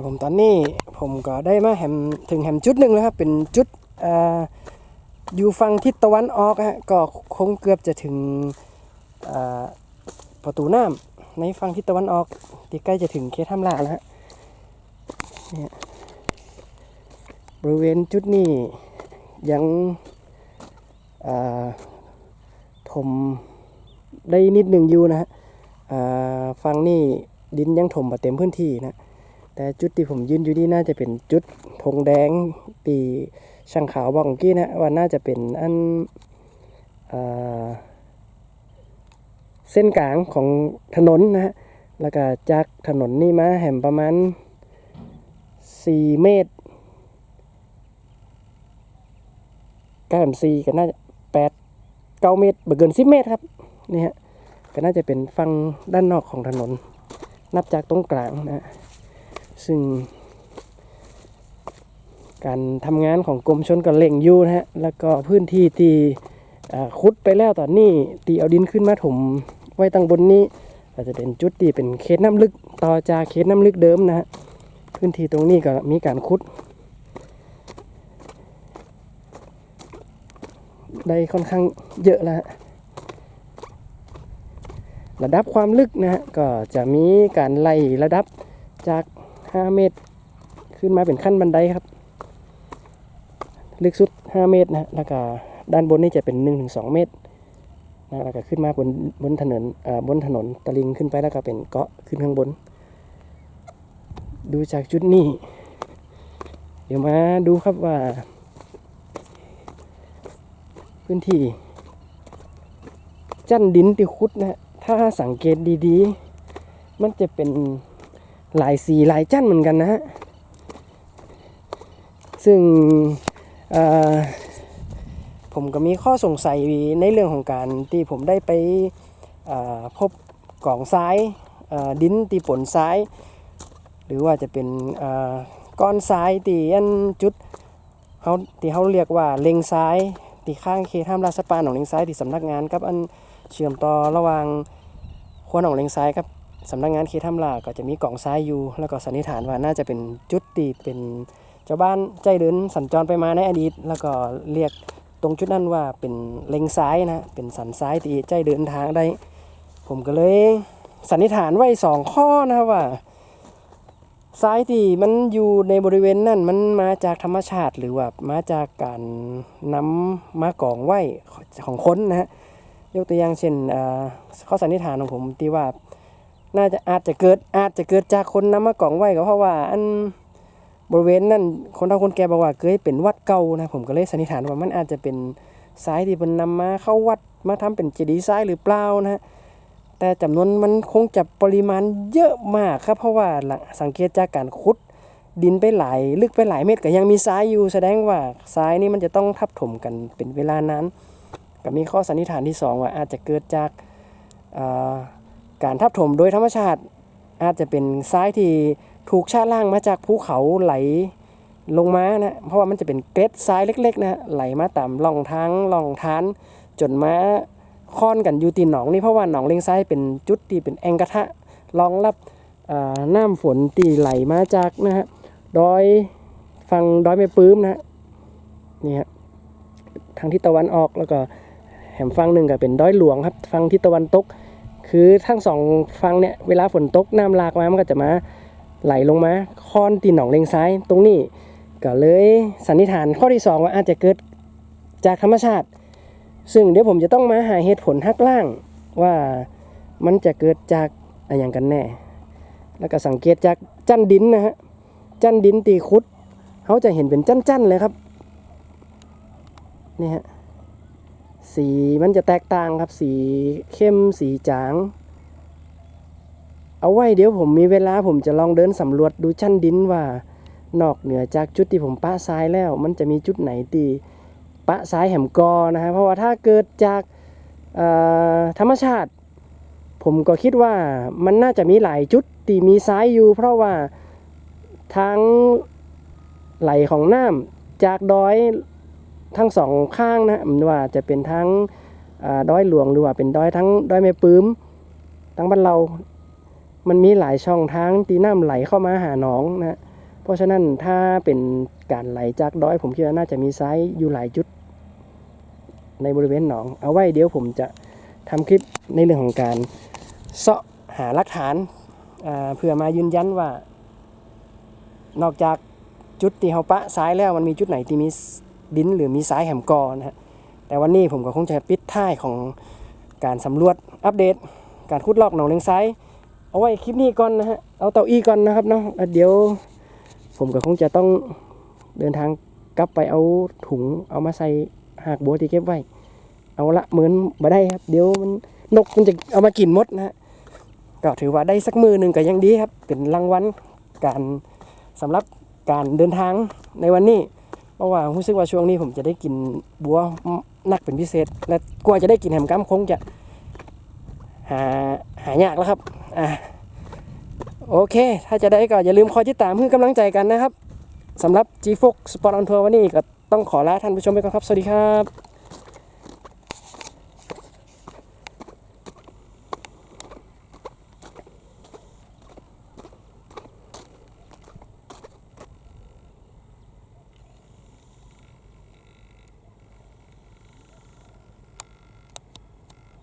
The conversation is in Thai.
ครับผมตอนนี้ผมก็ได้มาแหมถึงแหมจุดหนึ่งแล้วครับ เป็นจุดอ่าอยู่ฝั่งทิศตะวันออกฮะก็คงเกือบจะถึงอ่าประตูน้ำในฝั่งทิศตะวันออกที่ใกล้จะถึงเขตถ้ำลาแล้วฮะเนี่ยบริเวณจุดนี้ยังถมได้นิดหนึ่งอยู่นะฮะอ่าฝั่งนี้ดินยังถมมาเต็มพื้นที่นะ แต่จุดที่ผมยืนอยู่นี่น่าจะเป็นจุดธงแดงตีช่างขาวบอกกี้นะว่าน่าจะเป็นอันอ่าเส้นกลางของถนนนะฮะแล้วก็จากถนนนี่มาแห่มประมาณ 4 เมตรเก้าสี่ก็น่าจะแปดเก้าเมตรบเกินสิบเมตรครับนี่ฮะก็น่าจะเป็นฝั่งด้านนอกของถนน นับจากตรงกลางนะฮะ ซึ่ง การทำงานของกรมชนก็เล่งอยู่นะฮะ แล้วก็พื้นที่ที่อ่าขุดไปแล้วตอนนี้ตีเอาดินขึ้นมาถมไว้ตั้งบนนี้อาจะเป็นจุดที่เป็นเขตน้ำลึกต่อจากเขตน้ำลึกเดิมนะฮะ พื้นที่ตรงนี้ก็มีการขุดได้ค่อนข้างเยอะแล้วระดับความลึกนะฮะก็จะมีการไล่ระดับจาก 5 เมตร ขึ้นมาเป็นขั้นบันไดครับ ลึกสุด 5 เมตรนะแล้วก็ด้านบนนี่จะเป็น 1-2 เมตรนะแล้วก็ขึ้นมาบนบนถนนอ่าบนถนนตะลิงขึ้นไปแล้วก็เป็นเกาะขึ้นข้างบน ดูจากจุดนี้ เดี๋ยวมาดูครับว่า พื้นที่จันดินที่คุดนะถ้าสังเกตดีๆ มันจะเป็น หลายสีหลายจั่นเหมือนกันนะฮะ ซึ่งผมก็มีข้อสงสัยในเรื่องของการที่ผมได้ไปพบกล่องทรายดินตีปนทราย หรือว่าจะเป็นก้อนทรายตีอันจุดเขาที่เขาเรียกว่าเลงทรายที่ข้างเขตห้ามราชปาหนองเลงทรายที่สำนักงานกับอันเชื่อมต่อระหว่างขั้วหนองเลงทรายกับ สำนักงานเขตถ้ำลาก็จะมีกล่องทรายอยู่ แล้วก็สันนิษฐานว่าน่าจะเป็นจุดที่เป็นชาวบ้านใจเดินสัญจรไปมาในอดีต แล้วก็เรียกตรงจุดนั้นว่าเป็นเลงซ้ายนะเป็นสันซ้ายที่ใจเดินทางได้ ผมก็เลยสันนิษฐานไว้สองข้อนะครับว่าซ้ายที่มันอยู่ในบริเวณนั้นมันมาจากธรรมชาติหรือว่ามาจากการนำมากองไหวของคนนะฮะยกตัวอย่างเช่นข้อสันนิษฐานของผมที่ว่า น่าจะอาจจะเกิดอาจจะเกิดจากคนนำมากล่องไว้ก็เพราะว่าอันบริเวณนั้นคนเฒ่าคนแก่บอกว่าเคยเป็นวัดเก่านะผมก็เลยสันนิษฐานว่ามันอาจจะเป็นสายที่เป็นนำมาเข้าวัดมาทำเป็นเจดีย์ทรายหรือเปล่านะฮะแต่จำนวนมันคงจะปริมาณเยอะมากครับ เพราะว่าสังเกตจากการขุดดินไปหลายลึกไปหลายเมตรก็ยังมีทรายอยู่แสดงว่าทรายนี่มันจะต้องทับถมกันเป็นเวลานานก็มีข้อสันนิษฐานที่สองว่าอาจจะเกิดจากอ่า การทับถมโดยธรรมชาติ อาจจะเป็นทรายที่ถูกชาล่างมาจากภูเขาไหลลงมานะเพราะว่ามันจะเป็นเกล็ดทรายเล็กๆนะไหลมาตามร่องทางร่องทาน จนมาค่อนกันอยู่ตีหนองนี่เพราะว่าหนองเลงทรายเป็นจุดที่เป็นแองกระทะรองรับน้ำฝนที่ไหลมาจากนะฮะดอยฟังดอยแม่ปื้มนะฮะนี่ฮะทางทิศตะวันออกแล้วก็แหมฟังหนึ่งก็เป็นดอยหลวงครับฟังทิศตะวันตก คือทั้งสองฝั่งเนี่ยเวลาฝนตกน้ำหลากมามันก็จะมาไหลลงมาคอนตีหนองเลงซ้าย ตรงนี้ก็เลยสันนิษฐานข้อที่สองว่าอาจจะเกิดจากธรรมชาติ ซึ่งเดี๋ยวผมจะต้องมาหาเหตุผลหักล่างว่ามันจะเกิดจากอะไรอย่างกันแน่ แล้วก็สังเกตจากจันดินนะฮะจันดินตีคุดเขาจะเห็นเป็นจันๆเลยครับนี่ฮะ สีมันจะแตกต่างครับสีเข้มสีจาง เอาไว้เดี๋ยวผมมีเวลาผมจะลองเดินสำรวจดูชั้นดินว่านอกเหนือจากจุดที่ผมปะทรายแล้ว มันจะมีจุดไหนที่ปะทรายแหมกอนะฮะเพราะว่าถ้าเกิดจากธรรมชาติ ผมก็คิดว่ามันน่าจะมีหลายจุดที่มีทรายอยู่ เพราะว่าทางไหลของน้ำจากดอย ทั้งสองข้างนะไม่ว่าจะเป็นทั้งอ่าดอยหลวงหรือว่าเป็นด้อยทั้งด้อยแม่ปื้มทั้งบ้านเรา มันมีหลายช่องทางตีน้ำไหลเข้ามาหาหนองนะฮะเพราะฉะนั้นถ้าเป็นการไหลจากด้อยผมคิดว่าน่าจะมีไซส์อยู่หลายจุด ในบริเวณหนอง เอาไว้เดี๋ยวผมจะทำคลิปในเรื่องของการเสาะหาหลักฐานาเพื่อมายืนยันว่า นอกจากจุดที่เขาปะซ้ายแล้วมันมีจุดไหนที่มี ดินหรือมีซ้ายแหมกอนะฮะแต่วันนี้ผมก็คงจะปิดท้ายของการสำรวจอัปเดต การขุดลอกหนองเลงซ้ายเอาไว้คลิปนี้ก่อนนะฮะเอาเตาอี้ก่อนนะครับเนาะเดี๋ยว ผมก็คงจะต้องเดินทางกลับไปเอาถุงเอามาใส่หากบัวที่เก็บไว้ เอาละเหมือนมาได้ครับ เดี๋ยวมันนกมันจะเอามากินมดนะฮะก็ถือว่าได้สักมือหนึ่งก็ยังดีครับ เป็นรางวัลการสำหรับการเดินทางในวันนี้ เพราะว่ารู้สึกว่าช่วงนี้ผมจะได้กินบัวนักเป็นพิเศษ และกว่าจะได้กินแฮมกัมคงจะหาหายากแล้วครับอะโอเค ถ้าจะได้ก็อย่าลืมคอยติดตามเพื่อกำลังใจกันนะครับสำหรับ G Fox Sport on Tour วันนี้ก็ต้องขอลาท่านผู้ชมไปก่อนครับ สวัสดีครับ